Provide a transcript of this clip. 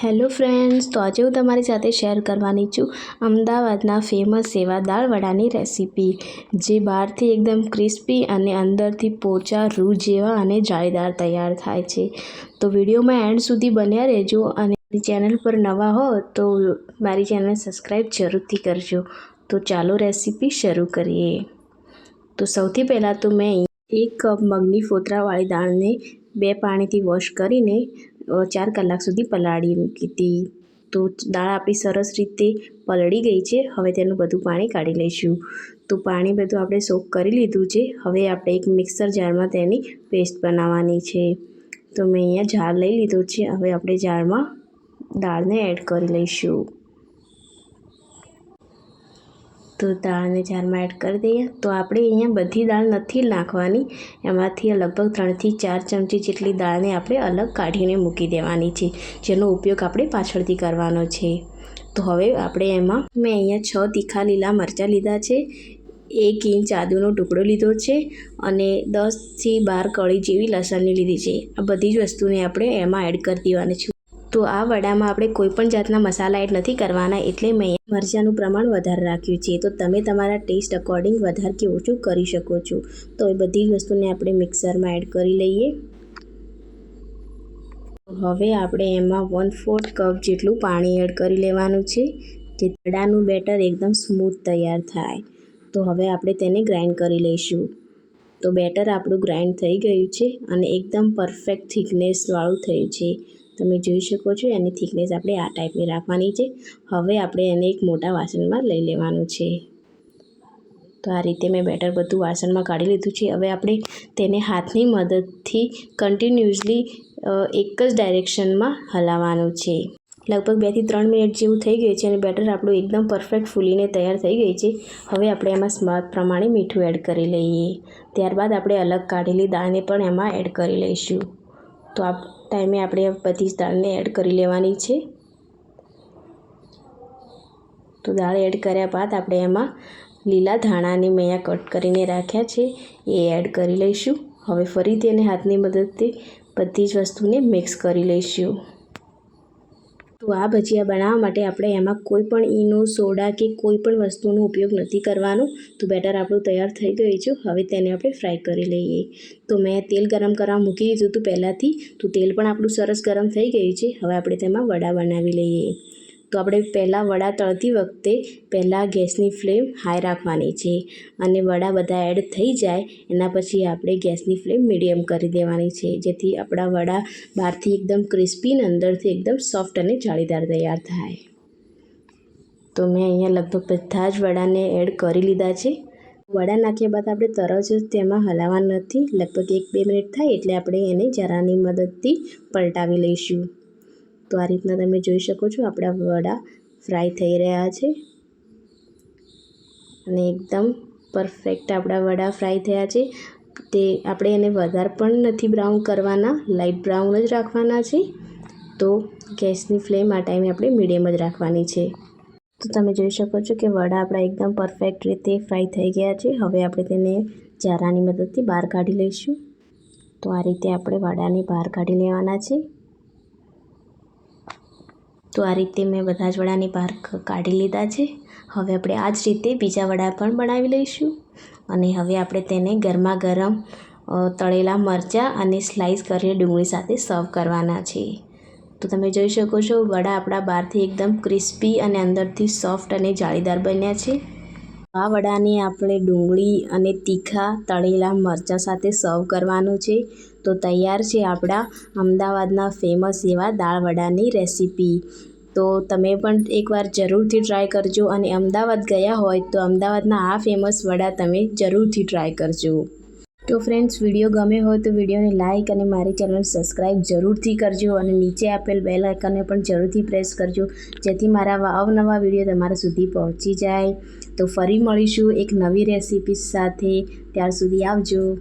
Hello friends, તો આજે હું તમારી સાથે શેર કરવાની છું અમદાવાદના ફેમસ એવા દાળવડાની રેસીપી, જે બહારથી એકદમ ક્રિસ્પી અને અંદરથી પોચા રૂ જેવા અને જાળીદાર તૈયાર થાય છે. તો વિડીયોમાં એન્ડ સુધી બન્યા રહેજો અને ચેનલ પર નવા હો તો મારી ચેનલ સબસ્ક્રાઈબ જરૂરથી કરજો. તો ચાલો રેસીપી શરૂ કરીએ. તો સૌથી પહેલાં તો મેં એક કપ મગની ફોતરાવાળી દાળને બે પાણીથી વોશ કરીને ચાર કલાક સુધી પલાળી મૂકી તો દાળ આપણી સરસ રીતે પલળી ગઈ છે. હવે તેનું બધું પાણી કાઢી લઈશું. તો પાણી બધું આપણે સોક કરી લીધું છે. હવે આપણે એક મિક્સર જારમાં તેની પેસ્ટ બનાવવાની છે. તો મેં અહીંયા જાર લઈ લીધો છે. હવે આપણે જારમાં દાળને એડ કરી લઈશું. તો દાળને જારમાં એડ કરી દઈએ. તો આપણે અહીંયા બધી દાળ નથી નાખવાની. એમાંથી લગભગ ત્રણથી ચાર ચમચી જેટલી દાળને આપણે અલગ કાઢીને મૂકી દેવાની છે, જેનો ઉપયોગ આપણે પાછળથી કરવાનો છે. તો હવે આપણે એમાં મેં અહીંયા છ તીખા લીલા મરચાં લીધા છે, એક ઇંચ આદુનો ટુકડો લીધો છે અને દસથી બાર કળી જેવી લસણની લીધી છે. આ બધી જ વસ્તુને આપણે એમાં એડ કરી દેવાની છે. તો આ વડામાં આપણે કોઈપણ જાતના મસાલા એડ નથી કરવાના એટલે મેં મરચાંનું પ્રમાણ વધારે રાખ્યું છે. તો તમે તમારા ટેસ્ટ અકોર્ડિંગ વધારે કે ઓછું કરી શકો છો. તો એ બધી વસ્તુને આપણે મિક્સરમાં એડ કરી લઈએ. હવે આપણે એમાં વન ફોર્થ કપ જેટલું પાણી એડ કરી લેવાનું છે, જે વડાનું બેટર એકદમ સ્મૂથ તૈયાર થાય. તો હવે આપણે તેને ગ્રાઇન્ડ કરી લઈશું. તો બેટર આપણું ગ્રાઇન્ડ થઈ ગયું છે અને એકદમ પરફેક્ટ થિકનેસવાળું થયું છે. તમે જોઈ શકો છો, એની થિકનેસ આપણે આ ટાઈપની રાખવાની છે. હવે આપણે એને એક મોટા વાસણમાં લઈ લેવાનું છે. તો આ રીતે મેં બેટર બધું વાસણમાં કાઢી લીધું છે. હવે આપણે તેને હાથની મદદથી કન્ટિન્યુઅસલી એક જ ડાયરેક્શનમાં હલાવવાનું છે. લગભગ બેથી ત્રણ મિનિટ જેવું થઈ ગયું છે અને બેટર આપણું એકદમ પરફેક્ટ ફૂલીને તૈયાર થઈ ગઈ છે. હવે આપણે એમાં સ્વાદ પ્રમાણે મીઠું એડ કરી લઈએ. ત્યારબાદ આપણે અલગ કાઢેલી દાળને પણ એમાં એડ કરી લઈશું. તો આ ટાઈમે આપણે બધી દાળને એડ કરી લેવાની છે. તો દાળ એડ કર્યા બાદ આપણે એમાં લીલા ધાણાને મેં કટ કરીને રાખ્યા છે. એ એડ કરી લઈશું. હવે ફરીથી એને હાથની મદદથી બધી જ વસ્તુને મિક્સ કરી લઈશું. તો આ ભજીયા બનાવવા માટે આપણે એમાં કોઈ પણ ઈનો, સોડા કે કોઈ પણ વસ્તુનો ઉપયોગ નથી કરવાનો. તો બેટર આપણું તૈયાર થઈ ગયું છે. હવે તેને આપણે ફ્રાય કરી લઈએ. તો મેં તેલ ગરમ કરવા મૂકી દીધું હતું પહેલાંથી. તો તેલ પણ આપણું સરસ ગરમ થઈ ગયું છે. હવે આપણે તેમાં વડા બનાવી લઈએ. તો આપણે પહેલાં વડા તળતી વખતે પહેલાં ગેસની ફ્લેમ હાઈ રાખવાની છે અને વડા બધા એડ થઈ જાય, એના પછી આપણે ગેસની ફ્લેમ મીડિયમ કરી દેવાની છે, જેથી આપણા વડા બહારથી એકદમ ક્રિસ્પી અને અંદરથી એકદમ સોફ્ટ અને જાળીદાર તૈયાર થાય. તો મેં અહીંયા લગભગ બધા જ વડાને એડ કરી લીધા છે. વડા નાખ્યા બાદ આપણે તરત જ તેમાં હલાવવા નથી, લગભગ એક બે મિનિટ થાય એટલે આપણે એને જરાની મદદથી પલટાવી લઈશું. તો આ રીતના તમે જોઈ શકો છો આપણા વડા ફ્રાય થઈ રહ્યા છે. અને એકદમ પરફેક્ટ આપણા વડા ફ્રાય થયા છે. તે આપણે એને વધારે પણ નથી બ્રાઉન કરવાના લાઇટ બ્રાઉન જ રાખવાના છે. તો ગેસની ફ્લેમ આ ટાઈમે આપણે મીડિયમ જ રાખવાની છે. તો તમે જોઈ શકો છો કે વડા આપણા એકદમ પરફેક્ટ રીતે ફ્રાય થઈ ગયા છે. હવે આપણે તેને જારાની મદદથી બહાર કાઢી લઈશું. તો આ રીતે આપણે વડાને બહાર કાઢી લેવાના છે. તો આ રીતે મેં બધા જ વડાની બહાર કાઢી લીધા છે. હવે આપણે આ જ રીતે બીજા વડા પણ બનાવી લઈશું. અને હવે આપણે તેને ગરમા ગરમ તળેલા મરચાં અને સ્લાઈસ કરેલી ડુંગળી સાથે સર્વ કરવાના છે. તો તમે જોઈ શકો છો, વડા આપણા બહારથી એકદમ ક્રિસ્પી અને અંદરથી સોફ્ટ અને જાળીદાર બન્યા છે. આ વડાને આપણે ડુંગળી અને તીખા તળેલા મરચાં સાથે સર્વ કરવાનું છે. તો તૈયાર છે આપણા અમદાવાદના ફેમસ એવા દાળ વડાની રેસીપી. તો તમે પણ એકવાર જરૂરથી ટ્રાય કરજો અને અમદાવાદ ગયા હોય તો અમદાવાદના આ ફેમસ વડા તમે જરૂરથી ટ્રાય કરજો. તો ફ્રેન્ડ્સ, વીડિયો ગમે હોય તો વિડીયોને લાઇક અને મારી ચેનલ સબસ્ક્રાઈબ જરૂરથી કરજો અને નીચે આપેલ બેલ આઇકનને પણ જરૂરથી પ્રેસ કરજો, જેથી મારા અવનવા વીડિયો તમારા સુધી પહોંચી જાય. તો ફરી મળીશું એક નવી રેસીપી સાથે. ત્યાર સુધી આવજો.